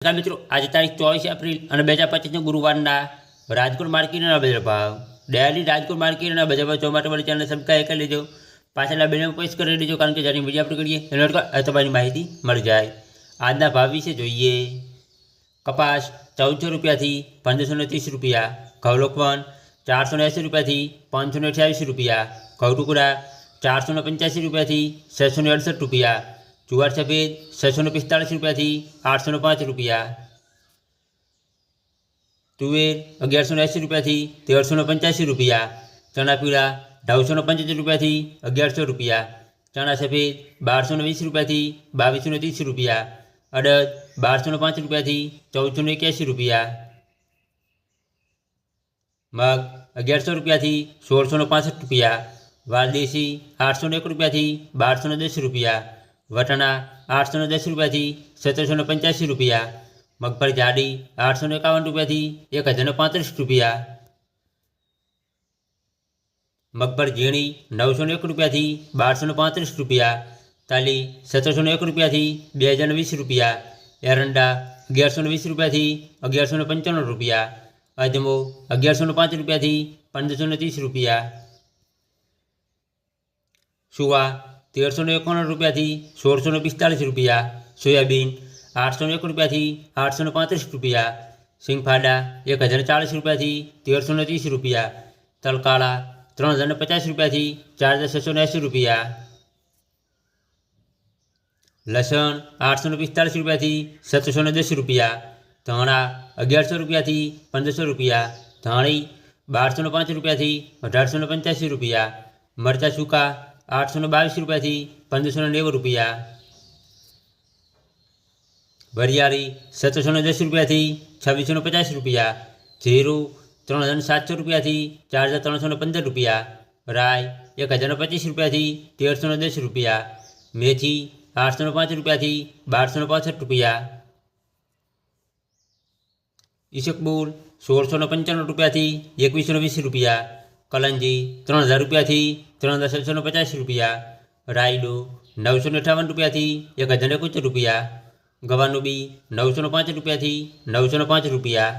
નમસ્કાર મિત્રો આજે તારીખ ચોવીસ એપ્રિલ અને બે હજાર પચીસના ગુરુવારના રાજકોટ માર્કેટના બજાર ભાવ ડેલી રાજકોટ માર્કેટના બજાર ભાવ જોવા માટે મારી ચેનલ સબસ્ક્રાઈબ કરી લેજો પાછળના બેને પોસ્ટ કરી દેજો કારણ કે જ્યારે વિડીયો આપણે કરીએ એનો અટકો તમારી માહિતી મળી જાય આજના ભાવ વિશે જોઈએ કપાસ ચૌદસો રૂપિયાથી પંદરસો ને ત્રીસ રૂપિયા ઘઉં લોકવન ચારસો ને એંસી રૂપિયાથી પાંચસો ને અઠ્યાવીસ રૂપિયા ઘઉં ટુકડા ચારસો ને પંચ્યાસી રૂપિયાથી છસો ને અડસઠ રૂપિયા જુવાર સફેદ છસો ને પિસ્તાળીસ રૂપિયાથી આઠસો ને પાંચ રૂપિયા તુવેર અગિયારસો ને એંસી રૂપિયાથી તેરસો ને પંચ્યાસી રૂપિયા ચણા પીળા નવસો ને પંચોતેર રૂપિયાથી અગિયારસો રૂપિયા ચણા સફેદ બારસો ને વીસ રૂપિયાથી બાવીસો ને ત્રીસ રૂપિયા અડદ બારસો ને પાંચ રૂપિયાથી ચૌદસો ને એક્યાસી રૂપિયા મગ અગિયારસો રૂપિયાથી સોળસો ને પાસઠ રૂપિયા વાલદેશી આઠસો ને એક રૂપિયાથી બારસો ને દસ રૂપિયા વટાણા આઠસો ને દસ રૂપિયાથી સત્તરસો ને પંચ્યાસી રૂપિયા મગફળી જાડી આઠસો ને એકાવન રૂપિયાથી એક હજાર ને પાંત્રીસ રૂપિયા મગફળી ઝીણી નવસો ને એક રૂપિયાથી બારસો ને પાંત્રીસ રૂપિયા તાલી સત્તરસો ને એક રૂપિયાથી બે હજાર ને વીસ રૂપિયા એરંડા અગિયારસો ને વીસ રૂપિયાથી અગિયારસો ને પંચાણું રૂપિયા અજમો અગિયારસો ને પાંચ રૂપિયાથી પંદરસો ને ત્રીસ રૂપિયા સુવા તેરસો ને એકાણું રૂપિયાથી સોળસો ને પિસ્તાળીસ રૂપિયા સોયાબીન આઠસો ને એક રૂપિયાથી આઠસો ને પાંત્રીસ રૂપિયા સિંગફાડા એક હજાર ચાલીસ રૂપિયાથી તેરસો ને ત્રીસ રૂપિયા તલકાળા ત્રણ હજાર ને પચાસ રૂપિયાથી ચાર હજાર છસો ને એંસી રૂપિયા લસણ આઠસો ને પિસ્તાળીસ રૂપિયાથી સત્તરસો ને દસ રૂપિયા ધાણા અગિયારસો રૂપિયાથી પંદરસો રૂપિયા ધાણી બારસો ને પાંચ રૂપિયાથી અઢારસો ને પંચ્યાસી રૂપિયા મરચાં સૂકા આઠસો ને બાવીસ રૂપિયાથી પંદરસો ને નેવું રૂપિયા વરિયાળી સત્તરસો ને દસ રૂપિયાથી છવ્વીસો ને પચાસ રૂપિયા જીરું ત્રણ હજાર સાતસો રૂપિયાથી ચાર હજાર ત્રણસો ને પંદર રૂપિયા રાય એક હજાર ને પચીસ રૂપિયાથી તેરસો ને દસ રૂપિયા મેથી આઠસો ને પાંચ રૂપિયાથી બારસો ને પાસઠ રૂપિયા ઈસકબુલ સોળસો ને પંચાણું રૂપિયાથી એકવીસો ને વીસ રૂપિયા કલંજી ત્રણ હજાર રૂપિયાથી ત્રણ હજાર છસો પચાસ રૂપિયા, રાયડો નવસો અઠાવન રૂપિયાથી એક હજાર એકોતેર રૂપિયા ગવાનું બી નવસો પાંચ રૂપિયાથી નવસો પાંચ રૂપિયા